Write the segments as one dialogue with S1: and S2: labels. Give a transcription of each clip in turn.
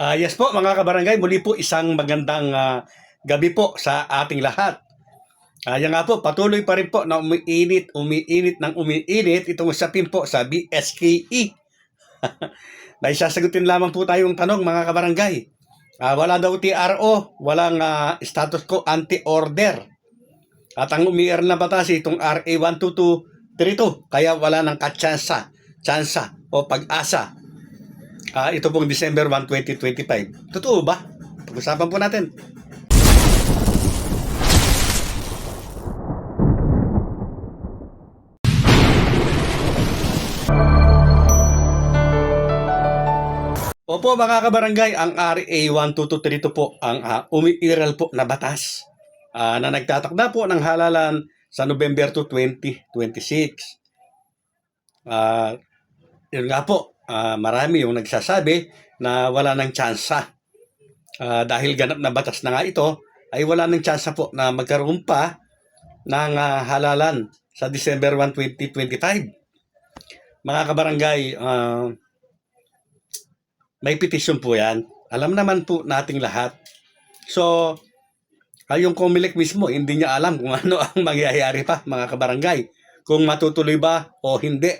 S1: Ah, yes po mga kabarangay, muli po isang magandang ah, gabi po sa ating lahat. Ah, yan nga po, patuloy pa rin po na umiinit, umiinit ng umiinit itong usapin po sa BSKE. Dahil sasagutin lamang po tayong tanong mga kabarangay. Ah, wala daw TRO, walang ah, status ko anti-order. At ang umiir na batas itong RA 12232, kaya wala ng katsansa, tsansa o pag-asa Ah, ito pong December 1, 2025. Totoo ba? Pag-usapan po natin. Opo mga kabarangay, ang RA 12232 po ang uh, umiiral po na batas ah, na nagtatakda po ng halalan sa November 2, 2026. Ah, yun nga po, ah, marami yung nagsasabi na wala ng tsansa. Ah, dahil ganap na batas na nga ito, ay wala ng tsansa po na magkaroon pa ng ah, halalan sa December 1, 2025. Mga kabarangay, ah, may petition po yan. Alam naman po nating lahat. So, ay yung Comelec mismo, hindi niya alam kung ano ang mangyayari pa, mga kabarangay. Kung matutuloy ba o hindi.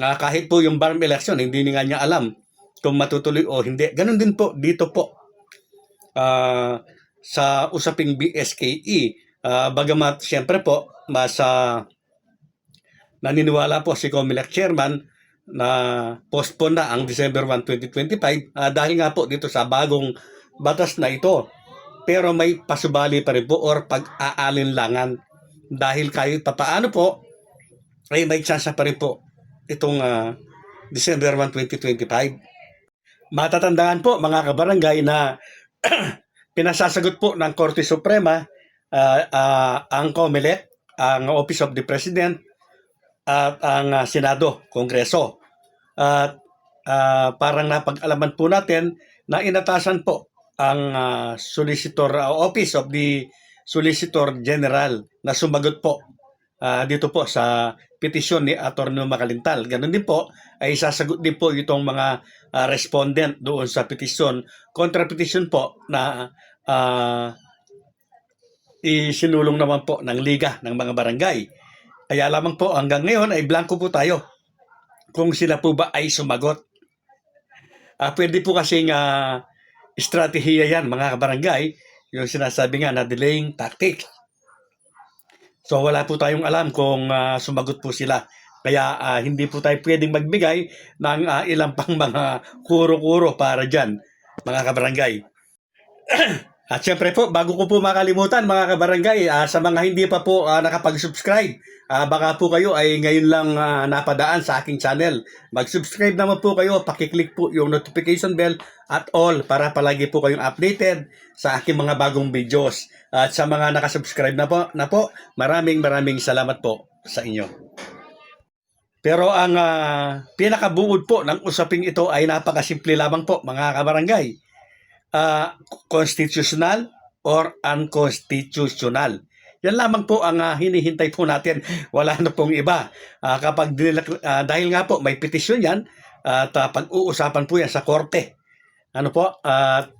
S1: Ah, kahit po yung barm election, hindi nga niya alam kung matutuloy o hindi. Ganon din po dito po ah, sa usaping BSKE. Ah, bagamat siyempre po, mas ah, naniniwala po si Comelec Chairman na postpone na ang December 1, 2025 ah, dahil nga po dito sa bagong batas na ito. Pero may pasubali pa rin po or pag-aalinlangan dahil kahit papaano po ay may chance pa rin po itong ah, December 1, 2025. Matatandaan po mga kabarangay na pinasasagot po ng Korte Suprema ah, ah, ang COMELEC, ang Office of the President at ang ah, Senado, Kongreso. At ah, parang napag-alaman po natin na inatasan po ang ah, Solicitor ah, Office of the Solicitor General na sumagot po ah, dito po sa petisyon ni Attorney Makalintal. Ganun din po ay sasagot din po itong mga ah, respondent doon sa petisyon, kontra petisyon po na ah, isinulong naman po ng Liga ng mga barangay. Kaya lamang po hanggang ngayon ay blanco po tayo kung sila po ba ay sumagot. Ah, pwede po kasing ah, estratehiya yan mga kabarangay, yung sinasabi nga na delaying tactics. So wala po tayong alam kung ah, sumagot po sila. Kaya ah, hindi po tayo pwedeng magbigay ng ah, ilang pang mga kuro-kuro para dyan, mga kabarangay. At syempre po, bago ko po makalimutan mga kabarangay, ah, sa mga hindi pa po ah, nakapag-subscribe, ah, baka po kayo ay ngayon lang ah, napadaan sa aking channel. Mag-subscribe naman po kayo, pakiclick po yung notification bell at all para palagi po kayong updated sa aking mga bagong videos. At sa mga nakasubscribe na po, na po maraming maraming salamat po sa inyo. Pero ang ah, pinakabuod po ng usaping ito ay napakasimple lamang po mga kabarangay uh, constitutional or unconstitutional. Yan lamang po ang ah, hinihintay po natin. Wala na pong iba. Ah, kapag ah, dahil nga po may petisyon yan at ah, pag-uusapan po yan sa korte. Ano po? At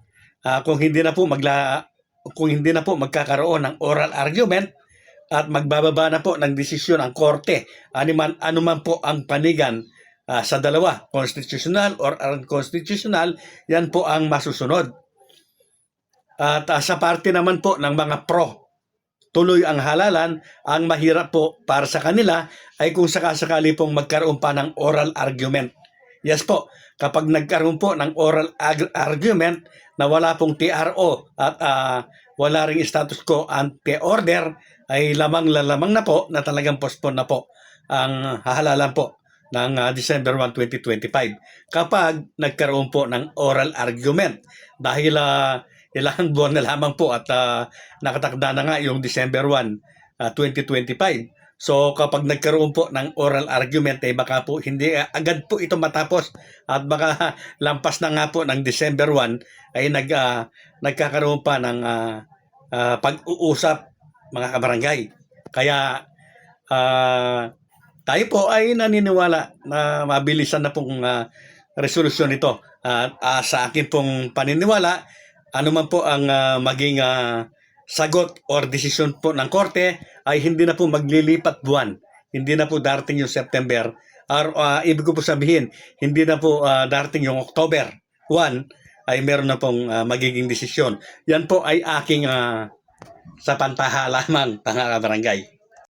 S1: ah, kung hindi na po magla kung hindi na po magkakaroon ng oral argument at magbababa na po ng desisyon ang korte anuman anuman po ang panigan ah, sa dalawa constitutional or unconstitutional yan po ang masusunod at ah, sa parte naman po ng mga pro, tuloy ang halalan, ang mahirap po para sa kanila ay kung sakasakali pong magkaroon pa ng oral argument. Yes po, kapag nagkaroon po ng oral argument na wala pong TRO at ah, wala ring status quo ante-order, ay lamang lalamang na po na talagang postpone na po ang hahalalan po ng ah, December 1, 2025 kapag nagkaroon po ng oral argument dahil ah, ilang buwan na lamang po at ah, nakatakda na nga yung December 1, ah, 2025. So kapag nagkaroon po ng oral argument eh baka po hindi ah, agad po ito matapos at baka lampas na nga po ng December 1 ay nag ah, nagkakaroon pa ng ah, ah, pag-uusap mga kabarangay. Kaya ah, tayo po ay naniniwala na mabilisan na pong ah, resolusyon ito. At ah, sa akin pong paniniwala, ano man po ang ah, maging ah, sagot or desisyon po ng korte ay hindi na po maglilipat buwan. Hindi na po darating yung September. Or, ah, ibig ko po sabihin, hindi na po ah, darating yung October 1 ay meron na pong ah, magiging desisyon. Yan po ay aking ah, sa pantaha lamang, mga kabarangay.